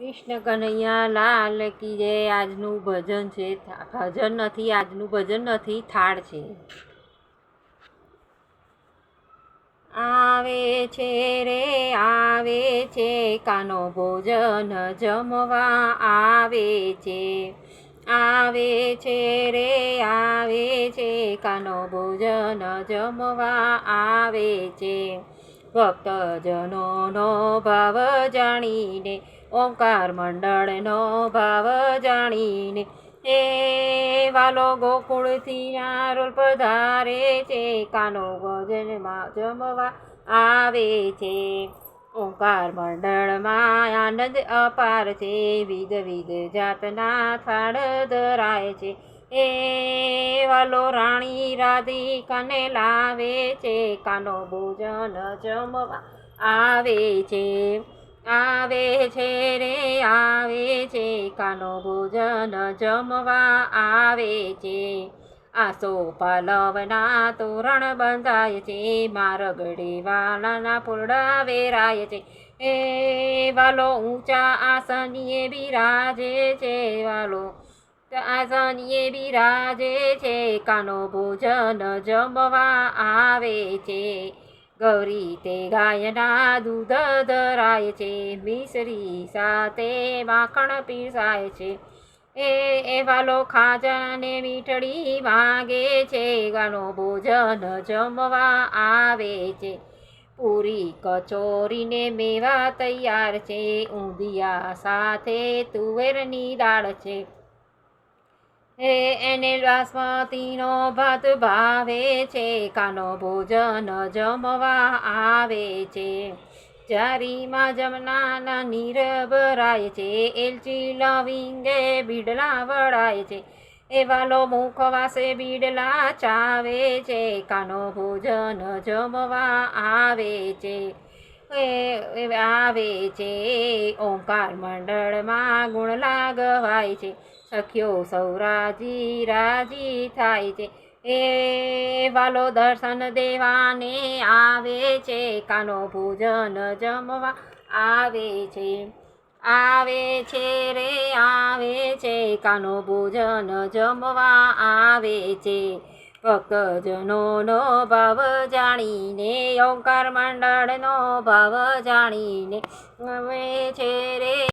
કૃષ્ણ કનૈયા લાલ કી જે આજનું ભજન છે ભજન નથી, આજનું ભજન નથી, થાળ છે. આવે છે રે, આવે છે, કાનો ભોજન જમવા આવે છે. આવે છે રે, આવે છે, કાનો ભોજન જમવા આવે છે. ભક્તજનોનો ભાવ જાણીને ઓંકાર મંડળનો ભાવ જાણીને એ વાલો ગોકુળથી નારોલ પધારે છે. કાનો ભજનમાં જમવા આવે છે. ઓંકાર મંડળમાં આનંદ અપાર છે. વિધ વિધ જાતના થાળ ધરાય છે. એ વાલો રાણી રાધિકાને લાવે છે. કાનો ભોજન જમવા આવે છે. આવે છે રે, આવે છે. કાનો ભોજન જમવા આવે છે. આસો પલવના તોરણ બંધાય છે. મારગડી વાલાના ફૂલડા વેરાય છે. એ વાલો ઊંચા આસનીએ બિરાજે છે. વાલો આસનીએ બિરાજે છે. કાનો ભોજન જમવા આવે છે. ગૌરી તે ગાયના દૂધ ધરાય છે મિસરી સાથે માખણ પીરસાય છે એ એવા વાલો ખાજાને મીઠડી માગે છે ગાનો ભોજન જમવા આવે છે પૂરી કચોરીને મેવા તૈયાર છે ઊંધિયા સાથે તુવેરની દાળ છે હે એને બાસમતીનો ભાત ભાવે છે, કાનો ભોજન જમવા આવે છે. જારીમાં જમનાના નીર ભરાય છે, એલચી લવિંગે બીડલા વળાય છે. એ વાલો મુખવાસે બીડલા ચાવે છે, કાનો ભોજન જમવા આવે છે. એ એ આવે છે. ઓંકાર મંડળમાં ગુણ લાગવાય છે. સખ્યો સૌરાજી રાજી થાય છે. એ વાલો દર્શન દેવાને આવે છે. કાનો ભોજન જમવા આવે છે. આવે છે રે, આવે છે. કાનો ભોજન જમવા આવે છે. ભક્તજનોનો ભાવ જાણીને ઓંકાર મંડળનો ભાવ જાણીને આવે છે રે